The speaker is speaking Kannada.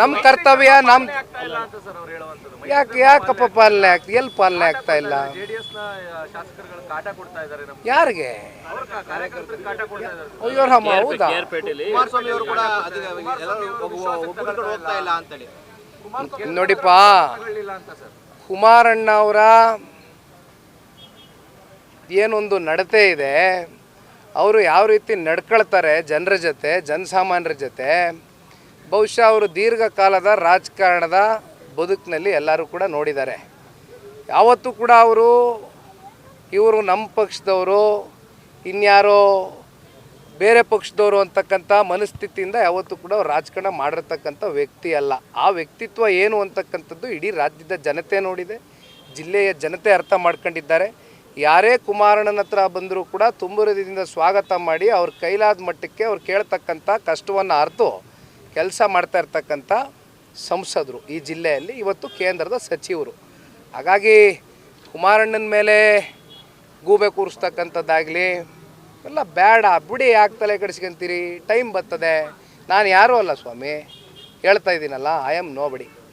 ನಮ್ಮ ಕರ್ತವ್ಯ ನಮ್ಮ ಆಗ್ತಾ ಇಲ್ಲ ಅಂತ ಸರ್ ಅವ್ರು ಹೇಳುವಂಥದ್ದು ಯಾಕೆ ಯಾಕಪ್ಪ ಪಾಲನೆ ಆಗ್ತಾ ಎಲ್ಲಿ ಪಾಲನೆ ಆಗ್ತಾ ಇಲ್ಲ ಜೆಡಿಎಸ್ನ ಶಾಸಕರುಗಳು ಕಾಟ ಕೊಡ್ತಾ ಇದ್ದಾರೆ ನಮ್ಗೆ ಯಾರಿಗೆ ಅವ್ರ ಕಾರ್ಯಕರ್ತರಿಗೆ ಕಾಟ ಕೊಡ್ತಾ ಇದ್ದಾರೆ ಅಯ್ಯೋ ರಾಮ ಹೌದಾ ನೋಡಿಪ್ಪ ತಗೊಳ್ಳಿಲ್ಲ ಅಂತ ಸರ್ ಕುಮಾರಣ್ಣ ಅವರ ಏನೊಂದು ನಡತೆ ಇದೆ ಅವರು ಯಾವ ರೀತಿ ನಡ್ಕೊಳ್ತಾರೆ ಜನರ ಜೊತೆ ಜನಸಾಮಾನ್ಯರ ಜೊತೆ ಬಹುಶಃ ಅವರು ದೀರ್ಘಕಾಲದ ರಾಜಕಾರಣದ ಬದುಕಿನಲ್ಲಿ ಎಲ್ಲರೂ ಕೂಡ ನೋಡಿದ್ದಾರೆ. ಯಾವತ್ತೂ ಕೂಡ ಅವರು, ಇವರು ನಮ್ಮ ಪಕ್ಷದವರು, ಇನ್ಯಾರೋ ಬೇರೆ ಪಕ್ಷದವರು ಅಂತಕ್ಕಂಥ ಮನಸ್ಥಿತಿಯಿಂದ ಯಾವತ್ತೂ ಕೂಡ ರಾಜಕಾರಣ ಮಾಡಿರ್ತಕ್ಕಂಥ ವ್ಯಕ್ತಿ ಅಲ್ಲ. ಆ ವ್ಯಕ್ತಿತ್ವ ಏನು ಅಂತಕ್ಕಂಥದ್ದು ಇಡೀ ರಾಜ್ಯದ ಜನತೆ ನೋಡಿದೆ, ಜಿಲ್ಲೆಯ ಜನತೆ ಅರ್ಥ ಮಾಡ್ಕೊಂಡಿದ್ದಾರೆ. ಯಾರೇ ಕುಮಾರಣ್ಣನ ಹತ್ರ ಬಂದರೂ ಕೂಡ ತುಂಬುರದಿಂದ ಸ್ವಾಗತ ಮಾಡಿ ಅವ್ರ ಕೈಲಾದ ಮಟ್ಟಕ್ಕೆ ಅವ್ರು ಕೇಳ್ತಕ್ಕಂಥ ಕಷ್ಟವನ್ನು ಅರ್ತು ಕೆಲಸ ಮಾಡ್ತಾ ಇರ್ತಕ್ಕಂಥ ಸಂಸದರು ಈ ಜಿಲ್ಲೆಯಲ್ಲಿ ಇವತ್ತು ಕೇಂದ್ರದ ಸಚಿವರು. ಹಾಗಾಗಿ ಕುಮಾರಣ್ಣನ ಮೇಲೆ ಗೂಬೆ ಕೂರಿಸ್ತಕ್ಕಂಥದ್ದಾಗಲಿ, ಎಲ್ಲ ಬೇಡ, ಬಿಡಿ, ಯಾಕೆ ತಲೆ ಕೆಡಿಸ್ಕೊಂತೀರಿ? ಟೈಮ್ ಬರ್ತದೆ. ನಾನು ಯಾರೂ ಅಲ್ಲ ಸ್ವಾಮಿ. ಹೇಳ್ತಾ ಇದ್ದೀನಲ್ಲ ಐ ಆಮ್ ನೋ ಬಡಿ